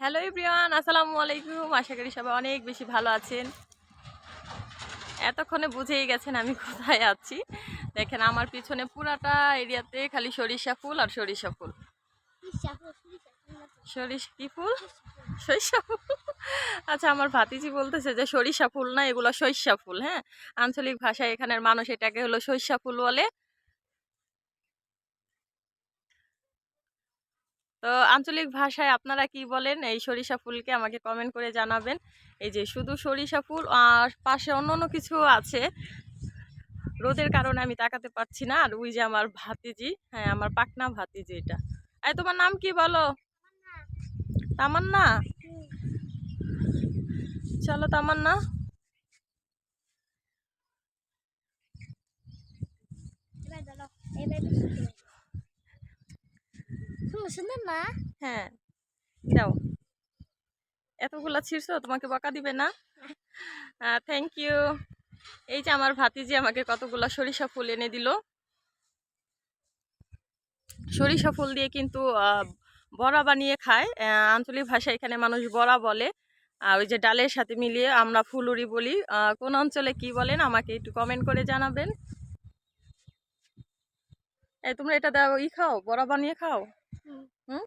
Hello ইব্রিয়ান আসসালামু আলাইকুম আশা করি সবাই অনেক বেশি ভালো আছেন। এতক্ষণে বুঝেই গেছেন আমি কোথায় আছি। দেখেন আমার পিছনে পুরাটা এরিয়াতে খালি সরিষা ফুল আর সরিষা ফুল। সরিষ কি ফুল। সরিষা ফুল। আচ্ছা আমার ভাতিজি বলতেছে যে সরিষা ফুল না এগুলো সরিষা ফুল হ্যাঁ? আঞ্চলিক ভাষায় এখানের মানুষ এটাকে হলো সরিষা ফুল বলে। তো আঞ্চলিক ভাষায় আপনারা কি বলেন? এই সরিষা ফুলকে আমাকে কমেন্ট করে জানাবেন। এই যে শুধু সরিষা ফুল আর পাশে অন্য অন্য কিছু আছে। রোদের কারণে আমি তাকাতে পারছি না। আর ওই যে আমার ভাতিজি হ্যাঁ আমার পাকনা ভাতিজি এটা। এই, তোমার নাম কি বলো? তামান্না। চলো, তামান্না। সুন্দর না? হ্যাঁ। দাও এতগুলা ছিঁড়ছো, তোমাকে বকা দিবে না? থ্যাংক ইউ এই যে আমার ভাতিজি আমাকে কতগুলা সরিষা ফুল এনে দিল। সরিষা ফুল দিয়ে কিন্তু বড়া বানিয়ে খায়। আঞ্চলিক ভাষায় এখানে মানুষ বড়া বলে। আর ওই যে ডালের সাথে মিলিয়ে আমরা ফুলুরি বলি। কোন অঞ্চলে কি বলেন আমাকে একটু কমেন্ট করে জানাবেন। এই, তোমরা এটা দাও, ই খাও, বড়া বানিয়ে খাও? হুম?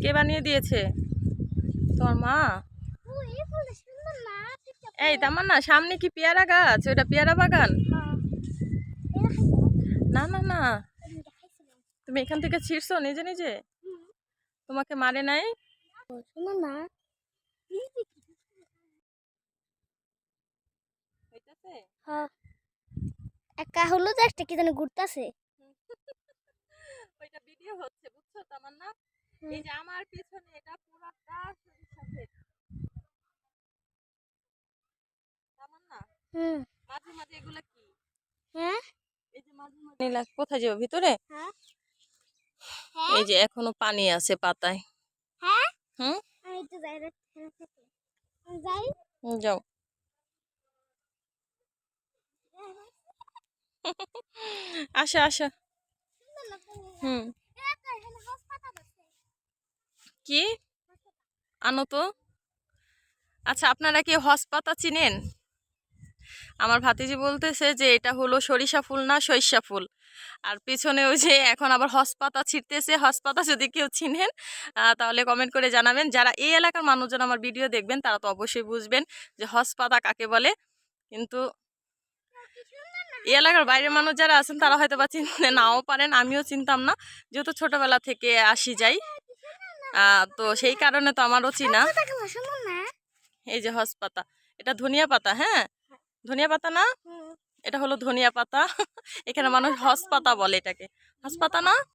কে বানিয়ে দিয়েছে? তোমার মা? এই তামার না সামনে কি পেয়ারা গাছ? ওটা পেয়ারা বাগান? না না না। তুমি এখান থেকে ছিঁড়ছো নিজে নিজে? তোমাকে মারে নাই? না হ্যাঁ। একা হলুদ একটা কি জানি ঘুরতেছে? ভিডিও হচ্ছে বুঝছ? তামার না এই যে আমার পিছনে এটা পুরাটা সরিষা ক্ষেত তামার না মাঝে মাঝে এগুলা কি? হ্যাঁ? এই যে মাঝে মাঝে নীলা কোথায় যাব ভিতরে? হ্যাঁ। এই যে এখনও পানি আছে পাতায়। হ্যাঁ? হুম? আমি তো যাই যাই। যাও। আসা আসা। হুম। কি? আনো তো। আচ্ছা আপনারা কি হসপাতা চিনেন? আমার ভাতিজি বলতেছে যে, এটা হলো সরিষা ফুল না সরিষা ফুল? আর পিছনে ওই যে এখন আবার হসপাতা ছিটতেছে হসপাতা যদি কেউ চিনেন তাহলে কমেন্ট করে জানাবেন। যারা এই এলাকার মানুষজন আমার ভিডিও দেখবেন, তারা তো অবশ্যই বুঝবেন যে হসপাতা কাকে বলে। কিন্তু এই এলাকার বাইরের মানুষ যারা আছেন, তারা হয়তো বা চিনতে নাও পারেন। আমিও চিনতাম না। যেহেতু ছোটবেলা থেকে আসি যাই। তো সেই কারণে তো আমারও চিনা। এই যে হস পাতা। এটা ধনিয়া পাতা হ্যাঁ? ধনিয়া পাতা না? এটা হলো ধনিয়া পাতা। এখানে মানুষ হস পাতা বলে এটাকে। হস পাতা না?